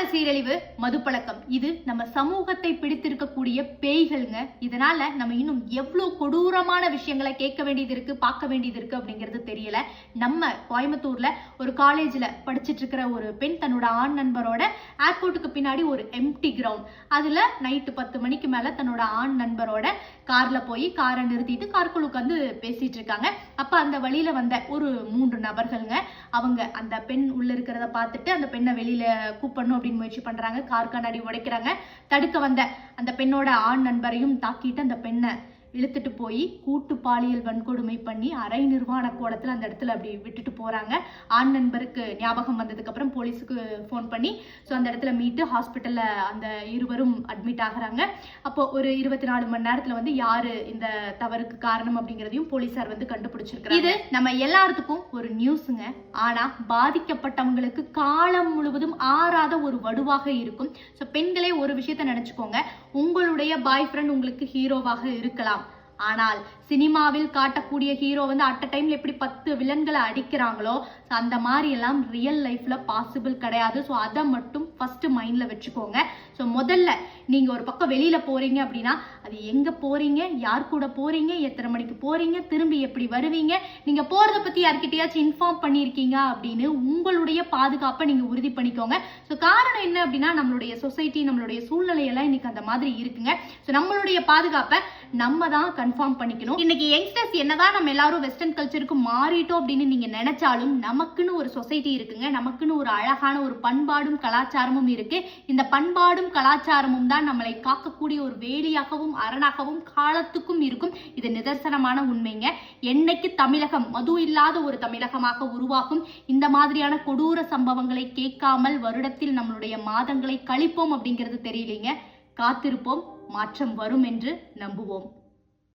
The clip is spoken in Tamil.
பொருளாதார சீரழிவு மதுப்பழக்கம். இது நம்ம சமூகத்தை பிடித்திருக்கக்கூடிய பேய்கள்ங்க. இதனால நம்ம இன்னும் எவ்வளோ கொடூரமான விஷயங்களை கேட்க வேண்டியது இருக்கு பார்க்க வேண்டியது இருக்கு அப்படிங்கிறது தெரியல. நம்ம கோயம்புத்தூர்ல ஒரு காலேஜ்ல படிச்சுட்டு இருக்கிற ஒரு பெண் தன்னோட ஆண் நண்பரோட ஏர்போர்ட்டுக்கு பின்னாடி ஒரு எம்டி கிரவுண்ட் அதுல நைட்டு பத்து மணிக்கு மேல தன்னோட ஆண் நண்பரோட கார்ல போய் காரை நிறுத்திட்டு காருக்குள்ள உட்காந்து பேசிட்டு இருக்காங்க அப்ப அந்த வழியில வந்த ஒரு மூன்று நபர்கள்ங்க. அவங்க அந்த பெண் உள்ள இருக்கிறத பார்த்துட்டு அந்த பெண்ணை வெளியில கூப்பிடணும் அப்படின்னு முயற்சி பண்றாங்க கார் கண்ணாடி உடைக்கிறாங்க. தடுக்க வந்த அந்த பெண்ணோட ஆண் நண்பரையும் தாக்கிட்டு அந்த பெண்ணை இழுத்துட்டு போய் கூட்டு பாலியல் வன்கொடுமை பண்ணி அரை நிர்வாண கோலத்தில் அந்த இடத்துல அப்படி விட்டுட்டு போகிறாங்க ஆண் நண்பருக்கு ஞாபகம் வந்ததுக்கப்புறம் போலீஸுக்கு ஃபோன் பண்ணி ஸோ அந்த இடத்துல மீட்டு ஹாஸ்பிட்டலில் அந்த இருவரும் அட்மிட் ஆகுறாங்க. அப்போ ஒரு இருபத்தி நாலு மணி நேரத்தில் வந்து யார் இந்த தவறுக்கு காரணம் அப்படிங்கிறதையும் போலீஸார் வந்து கண்டுபிடிச்சிருக்காங்க இது நம்ம எல்லாத்துக்கும் ஒரு நியூஸுங்க ஆனால் பாதிக்கப்பட்டவங்களுக்கு காலம் முழுவதும் ஆறாத ஒரு வடுவாக இருக்கும். ஸோ பெண்களே ஒரு விஷயத்த நினச்சிக்கோங்க. உங்களுடைய பாய் ஃப்ரெண்ட் உங்களுக்கு ஹீரோவாக இருக்கலாம். ஆனால் சினிமாவில் காட்டக்கூடிய ஹீரோ வந்து அட் அ டைம்ல எப்படி பத்து வில்லன்களை அடிக்கிறாங்களோ அந்த மாதிரி எல்லாம் ரியல் லைஃப்ல பாசிபிள் கிடையாது. ஸோ அதை மட்டும் ஃபஸ்ட்டு மைண்டில் வச்சுக்கோங்க. ஸோ முதல்ல நீங்கள் ஒரு பக்கம் வெளியில் போகிறீங்க அப்படின்னா அது எங்கே போகிறீங்க யார் கூட போகிறீங்க எத்தனை மணிக்கு போகிறீங்க திரும்பி எப்படி வருவீங்க? நீங்கள் போகிறத பற்றி யார்கிட்டயாச்சும் இன்ஃபார்ம் பண்ணியிருக்கீங்க அப்படின்னு உங்களுடைய பாதுகாப்பை நீங்கள் உறுதி பண்ணிக்கோங்க. ஸோ காரணம் என்ன அப்படின்னா நம்மளுடைய சொசைட்டி நம்மளுடைய சூழ்நிலையெல்லாம் இன்னைக்கு அந்த மாதிரி இருக்குங்க. ஸோ நம்மளுடைய பாதுகாப்பை நம்ம தான் கன்ஃபார்ம் பண்ணிக்கணும். இன்னைக்கு யங்ஸ்டர்ஸ் என்னதான் நம்ம எல்லாரும் வெஸ்டர்ன் கல்ச்சருக்கு மாறிட்டோம் அப்படின்னு நீங்கள் நினைச்சாலும் நமக்குன்னு ஒரு சொசைட்டி இருக்குங்க. நமக்குன்னு ஒரு அழகான ஒரு பண்பாடும் கலாச்சாரம் கலாச்சாரமும் இருக்கு. இந்த பண்பாடும் கலாச்சாரமும் தான் நம்மளை காக்கக்கூடிய ஒரு வேலியாகவும் அரணாகவும் காலத்துக்கும் இருக்கும். இது நிதர்சனமான உண்மைங்க. என்னைக்கு தமிழகம் மது இல்லாத ஒரு தமிழகமாக உருவாகும் இந்த மாதிரியான கொடூர சம்பவங்களை கேட்காமல் வருடத்தில் நம்மளுடைய மாதங்களை கழிப்போம் அப்படிங்கிறது தெரியலைங்க. காத்திருப்போம் மாற்றம் வரும் என்று நம்புவோம்.